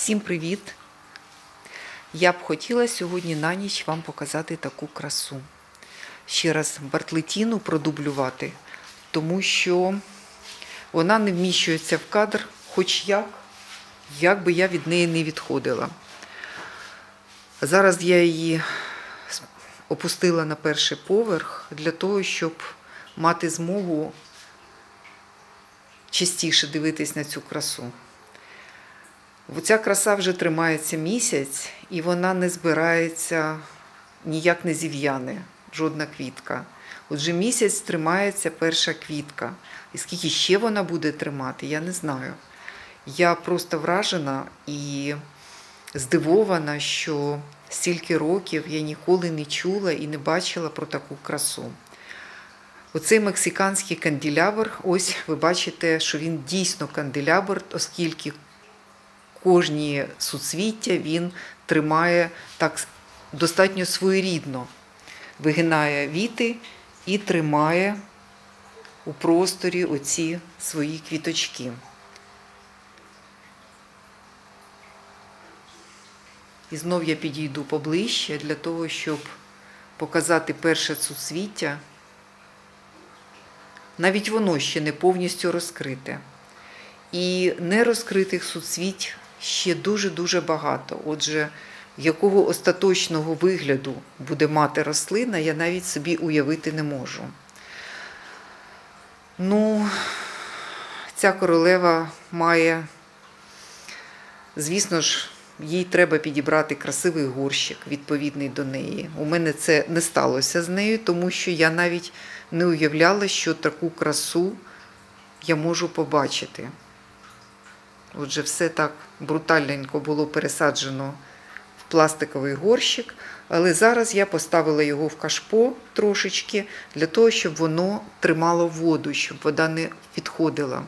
Всім привіт! Я б хотіла сьогодні на ніч вам показати таку красу. Ще раз бартлетіну продублювати, тому що вона не вміщується в кадр, хоч як, як би я від неї не відходила. Зараз я її опустила на перший поверх для того, щоб мати змогу частіше дивитись на цю красу. Ця краса вже тримається місяць, і вона не збирається, ніяк не зів'яне, жодна квітка. Отже, місяць тримається перша квітка. І скільки ще вона буде тримати, я не знаю. Я просто вражена і здивована, що стільки років я ніколи не чула і не бачила про таку красу. Оцей мексиканський канделябр, ось ви бачите, що він дійсно канделябр, оскільки кожні суцвіття він тримає так достатньо своєрідно, вигинає віти і тримає у просторі оці свої квіточки. І знов я підійду поближче для того, щоб показати перше суцвіття. Навіть воно ще не повністю розкрите. І нерозкритих суцвіть ще дуже-дуже багато. Отже, якого остаточного вигляду буде мати рослина, я навіть собі уявити не можу. Ну, ця королева має, звісно ж, їй треба підібрати красивий горщик, відповідний до неї. У мене це не сталося з нею, тому що я навіть не уявляла, що таку красу я можу побачити. Отже, все так брутальненько було пересаджено в пластиковий горщик, але зараз я поставила його в кашпо трошечки для того, щоб воно тримало воду, щоб вода не відходила.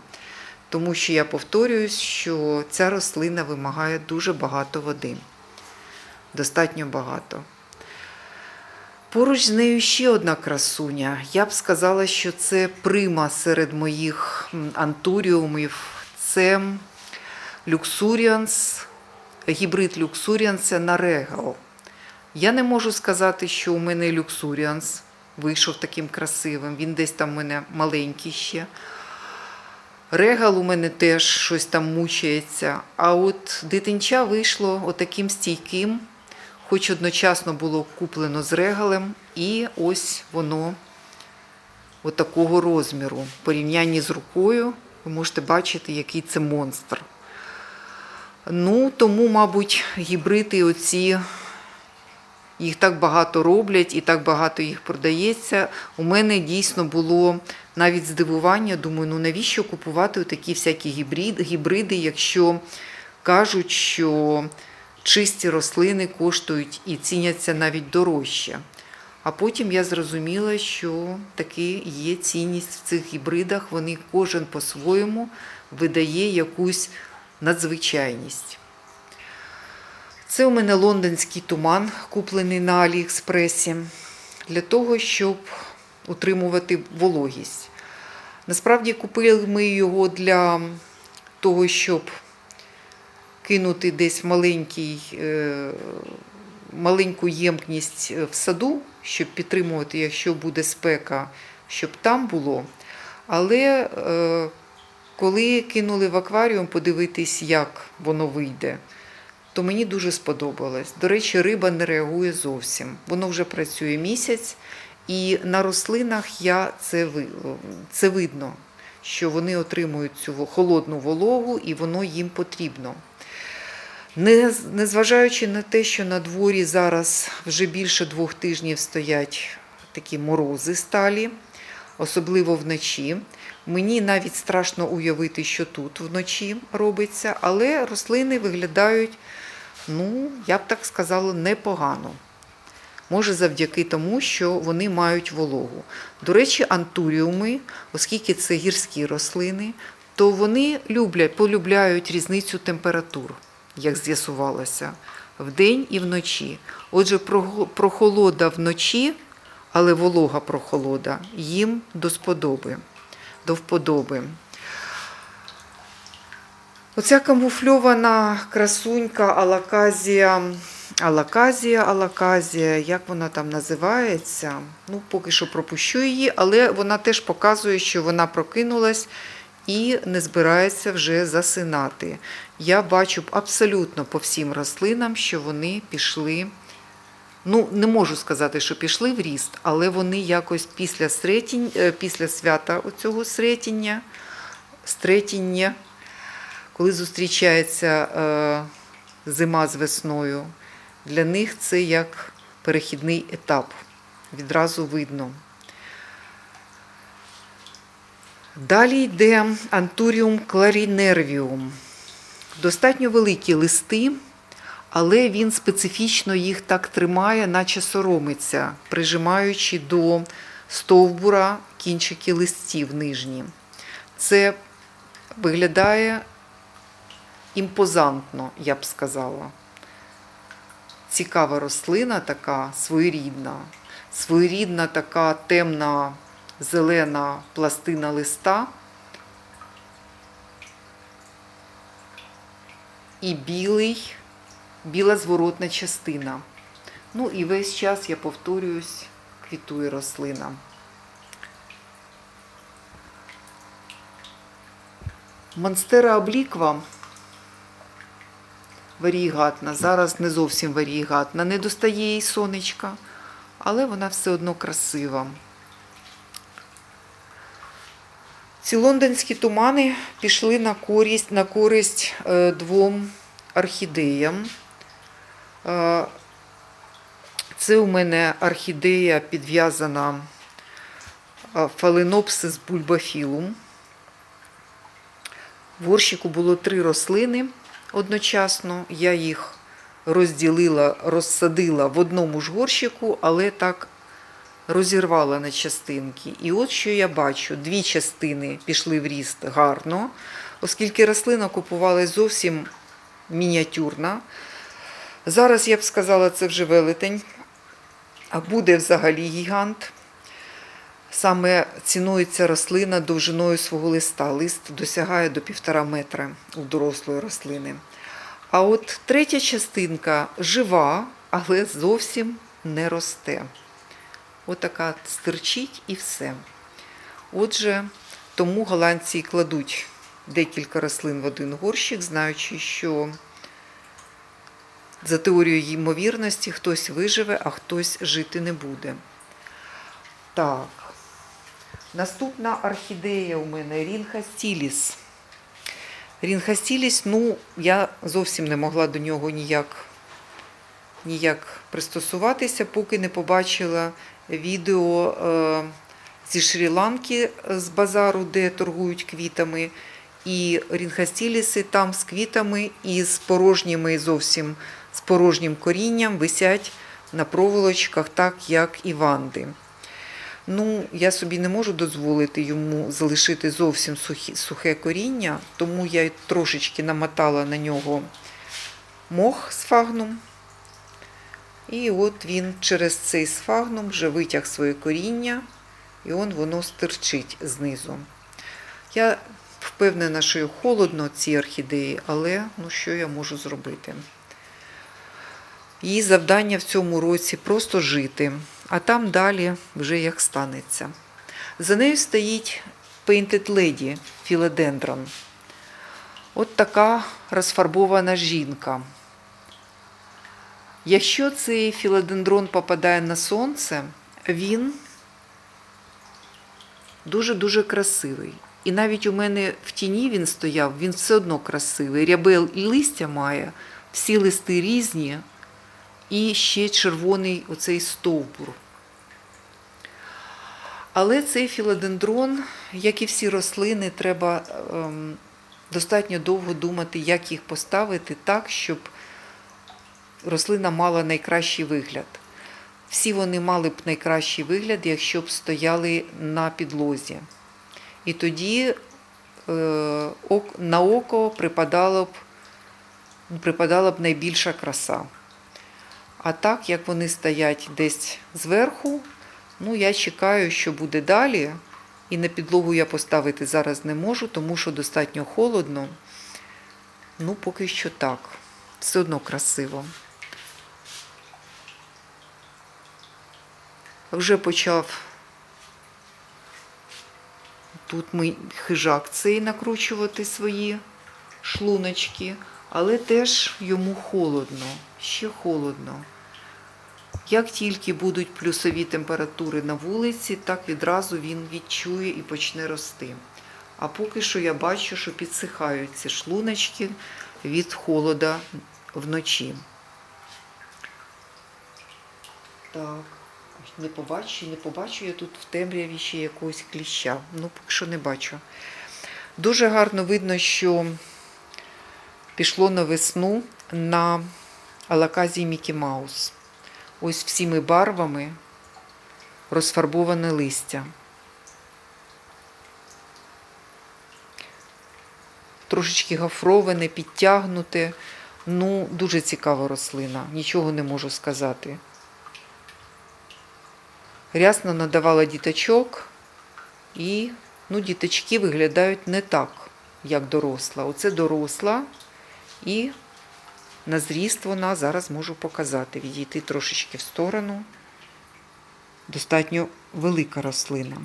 Тому що я повторююсь, що ця рослина вимагає дуже багато води. Достатньо багато. Поруч з нею ще одна красуня. Я б сказала, що це прима серед моїх антуріумів. Це люксуріанс, гібрид люксуріанса на регал. Я не можу сказати, що у мене люксуріанс вийшов таким красивим. Він десь там у мене маленький ще. Регал у мене теж щось там мучається. А от дитинча вийшло отаким стійким, хоч одночасно було куплено з регалем, і ось воно отакого розміру. В порівнянні з рукою ви можете бачити, який це монстр. Ну, тому, мабуть, гібриди оці, їх так багато роблять і так багато їх продається. У мене дійсно було навіть здивування. Думаю, ну навіщо купувати такі всякі гібриди, якщо кажуть, що чисті рослини коштують і ціняться навіть дорожче. А потім я зрозуміла, що таки є цінність в цих гібридах, вони кожен по-своєму видає якусь надзвичайність. Це у мене лондонський туман, куплений на Аліекспресі, для того, щоб утримувати вологість. Насправді купили ми його для того, щоб кинути десь маленький, е, маленьку ємкність в саду, щоб підтримувати, якщо буде спека, щоб там було. Але е, коли кинули в акваріум подивитись, як воно вийде, то мені дуже сподобалось. До речі, риба не реагує зовсім. Воно вже працює місяць, і на рослинах я це, це видно, що вони отримують цю холодну вологу і воно їм потрібно. Незважаючи на те, що на дворі зараз вже більше двох тижнів стоять такі морози сталі, особливо вночі. Мені навіть страшно уявити, що тут вночі робиться, але рослини виглядають, ну, я б так сказала, непогано. Може, завдяки тому, що вони мають вологу. До речі, антуріуми, оскільки це гірські рослини, то вони люблять, полюбляють різницю температур, як з'ясувалося, вдень і вночі. Отже, прохолода вночі, але волога прохолода їм до сподоби до вподоби. Оця камуфльована красунька Алаказія, Алаказія, Алаказія, як вона там називається? Ну, поки що пропущу її, але вона теж показує, що вона прокинулась і не збирається вже засинати. Я бачу абсолютно по всім рослинам, що вони пішли. Ну, не можу сказати, що пішли в ріст, але вони якось після, сретінь, е, після свята оцього сретіння, стретіння, коли зустрічається е, зима з весною, для них це як перехідний етап. Відразу видно. Далі йде антуріум кларінервіум. Достатньо великі листи, але він специфічно їх так тримає, наче соромиться, прижимаючи до стовбура кінчики листів нижні. Це виглядає імпозантно, я б сказала. Цікава рослина така, своєрідна, своєрідна така темна зелена пластина листа і білий, біла зворотна частина. Ну і весь час я повторююсь, квітує рослина. Монстера обліква варієгатна, зараз не зовсім варієгатна, не достає їй сонечка, але вона все одно красива. Ці лондонські тумани пішли на користь, на користь е, двом орхідеям. Е, це у мене орхідея підв'язана е, фаленопсис бульбафілум. В горщику було три рослини одночасно. Я їх розділила, розсадила в одному ж горщику, але так розірвала на частинки. І от що я бачу: дві частини пішли в ріст гарно, оскільки рослина купувалась зовсім мініатюрна. Зараз я б сказала, це вже велетень, а буде взагалі гігант. Саме цінується рослина довжиною свого листа. Лист досягає до півтора метра у дорослої рослини. А от третя частинка жива, але зовсім не росте. Отака стирчить і все. Отже, тому голландці кладуть декілька рослин в один горщик, знаючи, що за теорією ймовірності хтось виживе, а хтось жити не буде. Так. Наступна орхідея у мене Рінхастіліс. Рінхастіліс, ну, я зовсім не могла до нього ніяк, ніяк пристосуватися, поки не побачила відео е, зі Шрі-Ланки з базару, де торгують квітами. І рінхастіліси там з квітами і з порожніми зовсім з порожнім корінням висять на проволочках, так як і ванди. Ну, я собі не можу дозволити йому залишити зовсім сухе коріння, тому я трошечки намотала на нього мох з фагном. І от він через цей сфагном вже витяг своє коріння, і он воно стирчить знизу. Я впевнена, що холодно цій орхідеї, але ну, що я можу зробити? Її завдання в цьому році просто жити, а там далі вже як станеться. За нею стоїть Painted Lady Philodendron. От така розфарбована жінка. Якщо цей філодендрон попадає на сонце, він дуже-дуже красивий. І навіть у мене в тіні він стояв, він все одно красивий. Рябел і листя має, всі листи різні, і ще червоний оцей стовбур. Але цей філодендрон, як і всі рослини, треба ем, достатньо довго думати, як їх поставити так, щоб рослина мала найкращий вигляд. Всі вони мали б найкращий вигляд, якщо б стояли на підлозі. І тоді е, на око припадало б, припадала б найбільша краса. А так, як вони стоять десь зверху, ну я чекаю, що буде далі. І на підлогу я поставити зараз не можу, тому що достатньо холодно. Ну, поки що так. Все одно красиво. Вже почав тут ми хижак цей накручувати свої шлуночки, але теж йому холодно, ще холодно. Як тільки будуть плюсові температури на вулиці, так відразу він відчує і почне рости. А поки що я бачу, що підсихають ці шлуночки від холода вночі. Так, не побачу, не побачу я тут в темряві ще якогось кліща. Ну, поки що не бачу. Дуже гарно видно, що пішло на весну на алаказії Мікі Маус. Ось всіми барвами розфарбоване листя. Трошечки гофроване, підтягнуте. Ну, дуже цікава рослина, нічого не можу сказати. Рясно надавала діточок, і ну, діточки виглядають не так, як доросла. Оце доросла, і на зріст вона зараз можу показати, відійти трошечки в сторону. Достатньо велика рослина.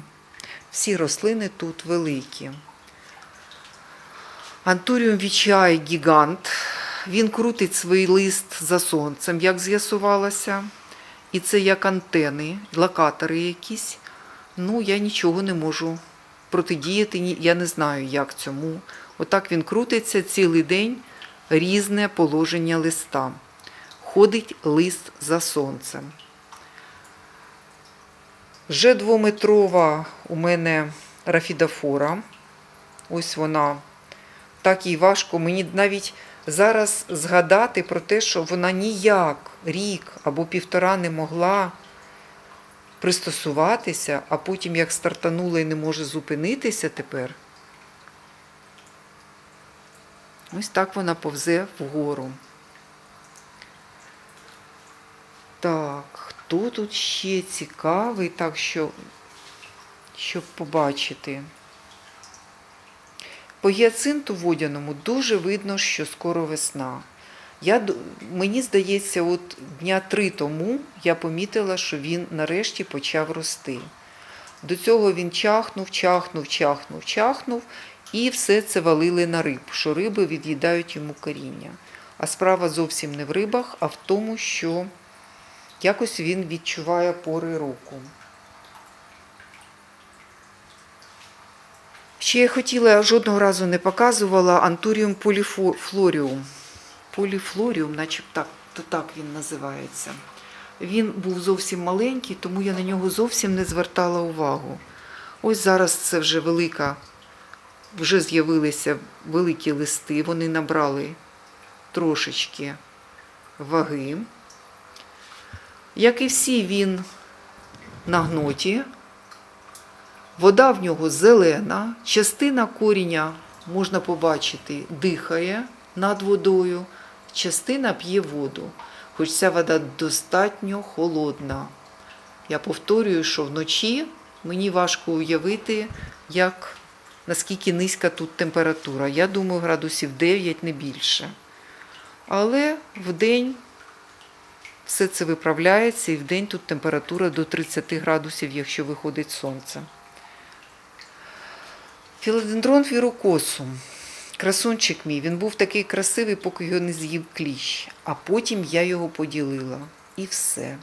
Всі рослини тут великі. Антуріум вічай гігант. Він крутить свій лист за сонцем, як з'ясувалося. І це як антени, локатори якісь. Ну, я нічого не можу протидіяти, я не знаю, як цьому. Отак він крутиться цілий день, різне положення листа. Ходить лист за сонцем. Вже двометрова у мене рафідафора. Ось вона. Так їй важко. Мені навіть зараз згадати про те, що вона ніяк рік або півтора не могла пристосуватися, а потім як стартанула і не може зупинитися тепер. Ось так вона повзе вгору. Так, хто тут ще цікавий, так що, щоб побачити? По гіацинту водяному дуже видно, що скоро весна. Я, мені здається, от дня три тому я помітила, що він нарешті почав рости. До цього він чахнув, чахнув, чахнув, чахнув, і все це валили на риб, що риби від'їдають йому коріння. А справа зовсім не в рибах, а в тому, що якось він відчуває пори року. Ще я хотіла, жодного разу не показувала антуріум поліфлоріум. Поліфлоріум, начебто так, то так він називається. Він був зовсім маленький, тому я на нього зовсім не звертала увагу. Ось зараз це вже велика, вже з'явилися великі листи, вони набрали трошечки ваги. Як і всі, він на гноті. Вода в нього зелена, частина коріння, можна побачити, дихає над водою, частина п'є воду, хоч ця вода достатньо холодна. Я повторюю, що вночі мені важко уявити, як, наскільки низька тут температура. Я думаю, градусів 9 не більше. Але вдень все це виправляється, і вдень тут температура до 30 градусів, якщо виходить сонце. Філодендрон вірокосум. Красунчик мій, він був такий красивий, поки його не з'їв кліщ. А потім я його поділила. І все.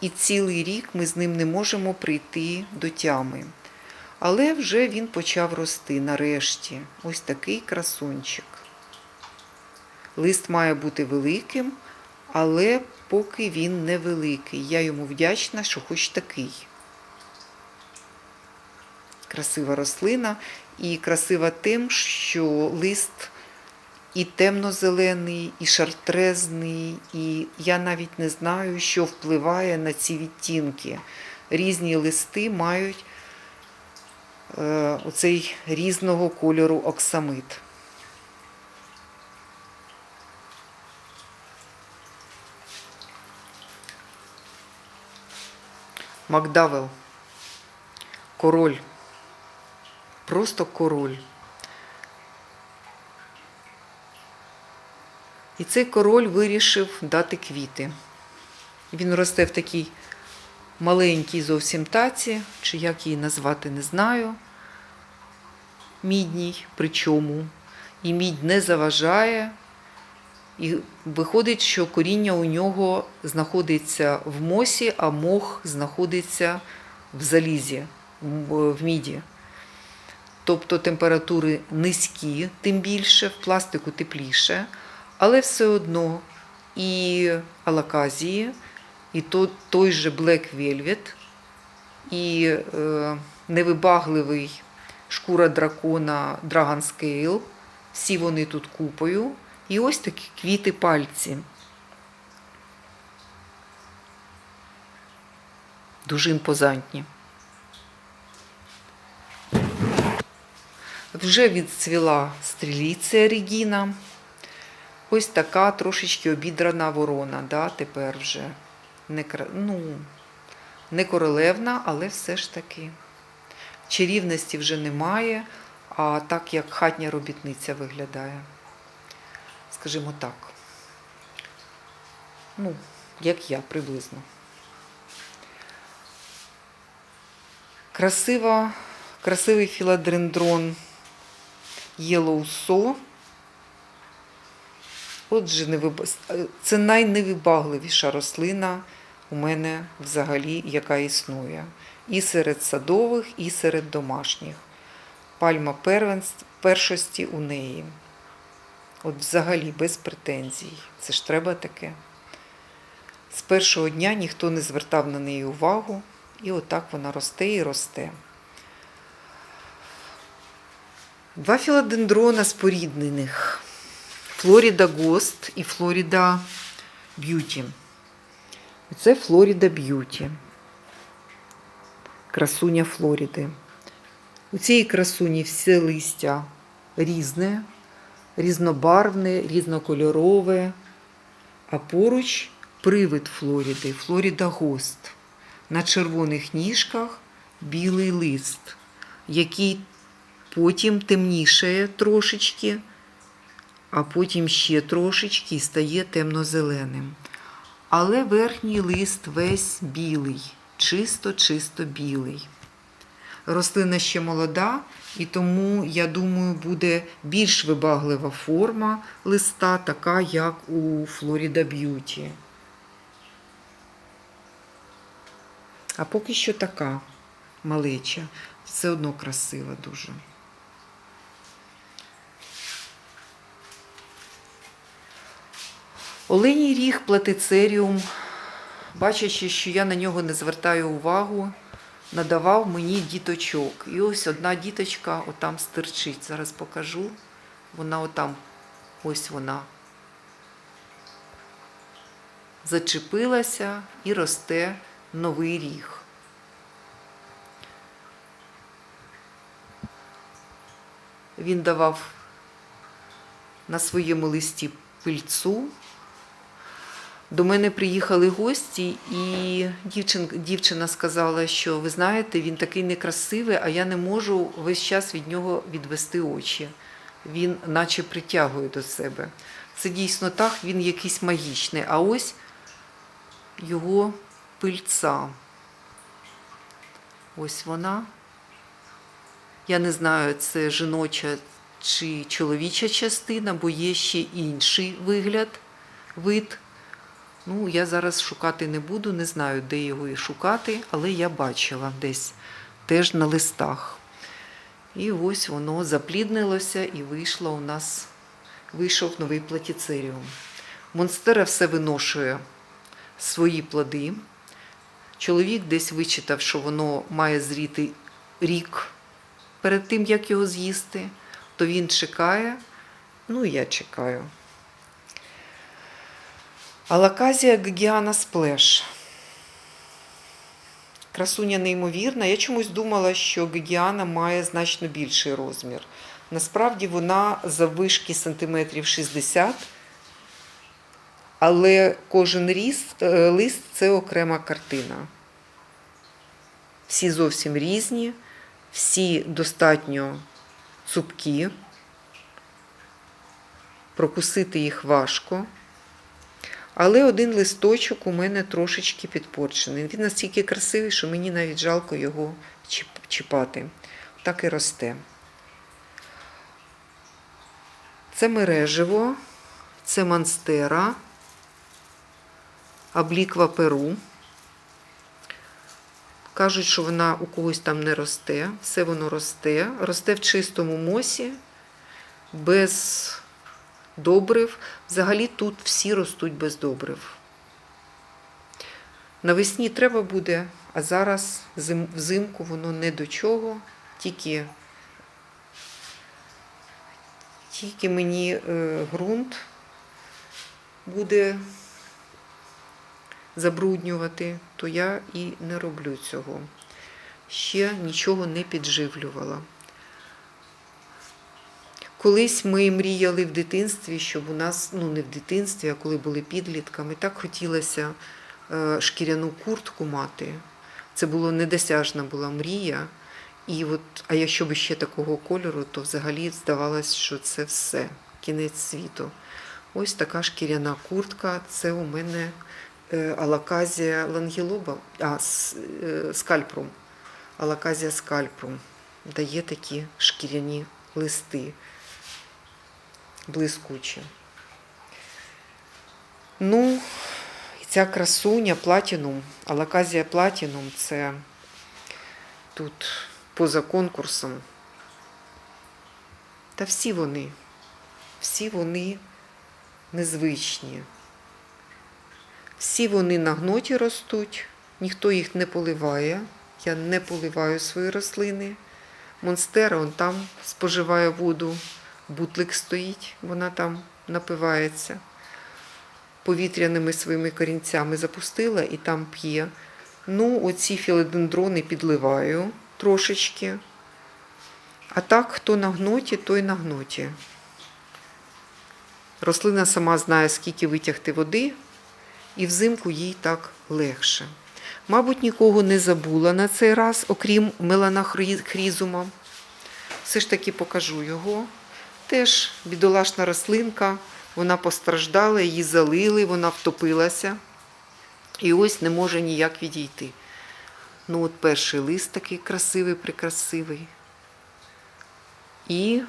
І цілий рік ми з ним не можемо прийти до тями. Але вже він почав рости нарешті. Ось такий красунчик. Лист має бути великим, але поки він невеликий. Я йому вдячна, що хоч такий красива рослина і красива тим, що лист і темно-зелений, і шартрезний, і я навіть не знаю, що впливає на ці відтінки. Різні листи мають оцей різного кольору оксамит. Макдавел. Король. Просто король. І цей король вирішив дати квіти. Він росте в такій маленькій зовсім таці, чи як її назвати, не знаю. Мідній, причому. І мідь не заважає. І виходить, що коріння у нього знаходиться в мосі, а мох знаходиться в залізі, в міді. Тобто температури низькі, тим більше, в пластику тепліше, але все одно і алаказії, і то, той же Black Velvet, і е, невибагливий шкура дракона Dragon Scale, всі вони тут купою. І ось такі квіти пальці. Дуже імпозантні. Вже відцвіла стріліція Регіна. Ось така трошечки обідрана ворона, да, тепер вже не, ну, не королевна, але все ж таки. Чарівності вже немає, а так як хатня робітниця виглядає. Скажімо так. Ну, як я приблизно. Красива, красивий філадендрон Yellow So. Отже, невиб- це найневибагливіша рослина у мене взагалі, яка існує. І серед садових, і серед домашніх. Пальма первенств- першості у неї. От взагалі без претензій. Це ж треба таке. З першого дня ніхто не звертав на неї увагу, і отак вона росте і росте. Два філодендрона споріднених. Флоріда Гост і Флоріда Б'юті. Це Флоріда Б'юті. Красуня Флоріди. У цієї красуні все листя різне, різнобарвне, різнокольорове, а поруч привид Флоріди, Флоріда Гост. На червоних ніжках білий лист, який потім темнішає трошечки, а потім ще трошечки і стає темно-зеленим. Але верхній лист весь білий, чисто-чисто білий. Рослина ще молода, і тому, я думаю, буде більш вибаглива форма листа, така як у Florida Beauty. А поки що така малеча. Все одно красива дуже. Оленій ріг платицеріум, бачачи, що я на нього не звертаю увагу, надавав мені діточок. І ось одна діточка отам стирчить. Зараз покажу. Вона отам, ось вона. Зачепилася і росте новий ріг. Він давав на своєму листі пильцу. До мене приїхали гості, і дівчин, дівчина сказала, що ви знаєте, він такий некрасивий, а я не можу весь час від нього відвести очі. Він наче притягує до себе. Це дійсно так, він якийсь магічний. А ось його пильця. Ось вона. Я не знаю, це жіноча чи чоловіча частина, бо є ще інший вигляд, вид. Ну, я зараз шукати не буду, не знаю, де його і шукати, але я бачила десь теж на листах. І ось воно запліднилося і вийшло у нас, вийшов новий платіцеріум. Монстера все виношує свої плоди. Чоловік десь вичитав, що воно має зріти рік перед тим, як його з'їсти, то він чекає, ну і я чекаю. Алаказія Ггіана Сплеш. Красуня неймовірна. Я чомусь думала, що Ггіана має значно більший розмір. Насправді вона заввишки сантиметрів 60, але кожен ріс, е, лист це окрема картина. Всі зовсім різні, всі достатньо цупкі. прокусити їх важко. Але один листочок у мене трошечки підпорчений. Він настільки красивий, що мені навіть жалко його чіпати. Так і росте. Це мереживо, це монстера, обліква перу. Кажуть, що вона у когось там не росте. Все воно росте. Росте в чистому мосі, без добрив. Взагалі тут всі ростуть без добрив. Навесні треба буде, а зараз взимку воно не до чого, тільки, тільки мені е, ґрунт буде забруднювати, то я і не роблю цього. Ще нічого не підживлювала. Колись ми мріяли в дитинстві, щоб у нас, ну не в дитинстві, а коли були підлітками, так хотілося е, шкіряну куртку мати. Це було недосяжна була мрія. І от, а якщо б ще такого кольору, то взагалі здавалось, що це все, кінець світу. Ось така шкіряна куртка. Це у мене е, алаказія лангілоба, а е, скальпрум. Алаказія скальпрум. Дає такі шкіряні листи блискучі. Ну, ця красуня платінум, алаказія платінум це тут поза конкурсом. Та всі вони, всі вони незвичні. Всі вони на гноті ростуть, ніхто їх не поливає. Я не поливаю свої рослини. Монстера он там споживає воду, бутлик стоїть, вона там напивається. Повітряними своїми корінцями запустила і там п'є. Ну, оці філодендрони підливаю трошечки. А так, хто на гноті, той на гноті. Рослина сама знає, скільки витягти води, і взимку їй так легше. Мабуть, нікого не забула на цей раз, окрім меланахрізума. Все ж таки покажу його. Теж бідолашна рослинка, вона постраждала, її залили, вона втопилася. І ось не може ніяк відійти. Ну, от перший лист такий красивий, прикрасивий. І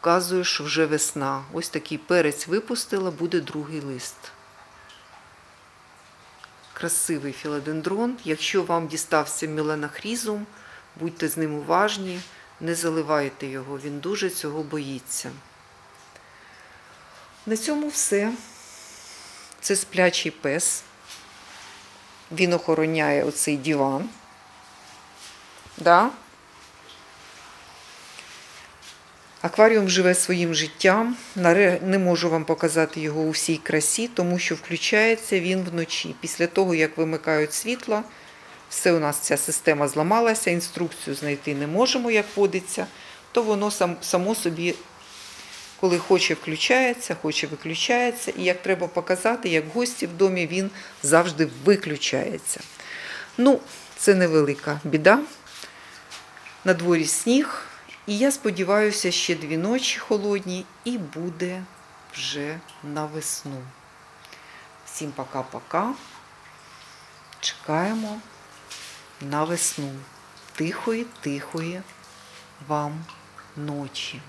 вказує, що вже весна. Ось такий перець випустила, буде другий лист. Красивий філодендрон. Якщо вам дістався міленахрізум, будьте з ним уважні, не заливайте його, він дуже цього боїться. На цьому все. Це сплячий пес. Він охороняє оцей диван. Да? Акваріум живе своїм життям. Не можу вам показати його у всій красі, тому що включається він вночі. Після того, як вимикають світло, все у нас ця система зламалася, інструкцію знайти не можемо, як водиться, то воно само собі, коли хоче, включається, хоче виключається. І як треба показати, як гості в домі, він завжди виключається. Ну, це невелика біда. На дворі сніг. І я сподіваюся, ще дві ночі холодні і буде вже на весну. Всім пока-пока. Чекаємо на весну. Тихої, тихої вам ночі.